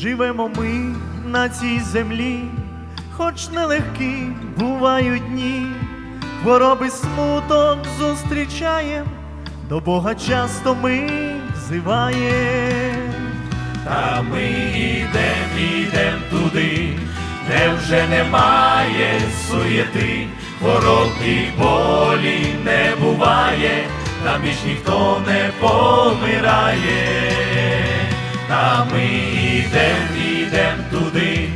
Живемо ми на цій землі, хоч нелегкі бувають дні, хвороби смуток зустрічаєм, до Бога часто ми взиваєм. Та ми йдем, йдем туди, де вже немає суєти, хвороб і болі не буває, там більш ніхто не помирає. Та ми йдем, йдем туди,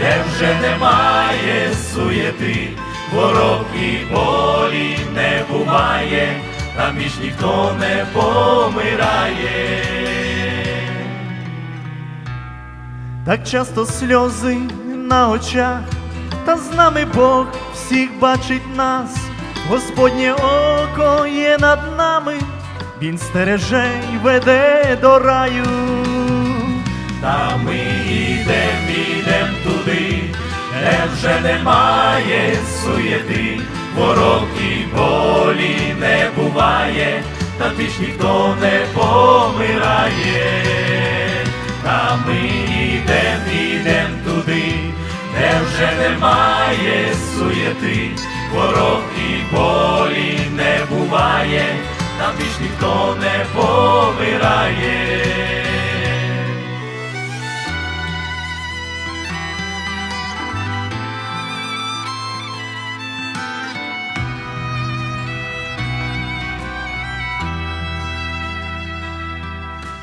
де вже немає суєти, хвороб і болі не буває, там більш ніхто не помирає. Так часто сльози на очах, та з нами Бог всіх бачить нас, Господнє око є над нами, Він стереже й веде до раю. Та ми йдем, йдем туди, де вже немає суєти, ворог і болі не буває, та більш ніхто не помирає. Та ми йдем, йдем туди, де вже немає суєти, ворог і болі не буває, там більш ніхто не помирає.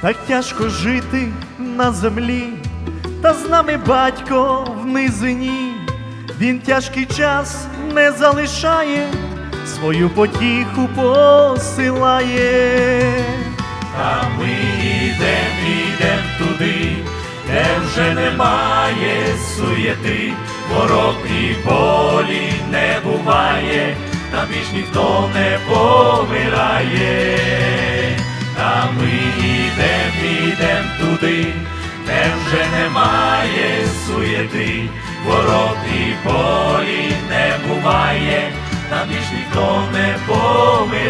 Так тяжко жити на землі, та з нами батько в низині, він тяжкий час не залишає, свою потіху посилає. Та ми йдем, йдем туди, де вже немає суєти, ворог і болі не буває, там більш ніхто не помирає. Суєти, ворот і болі не буває, там більш ніхто не помирає.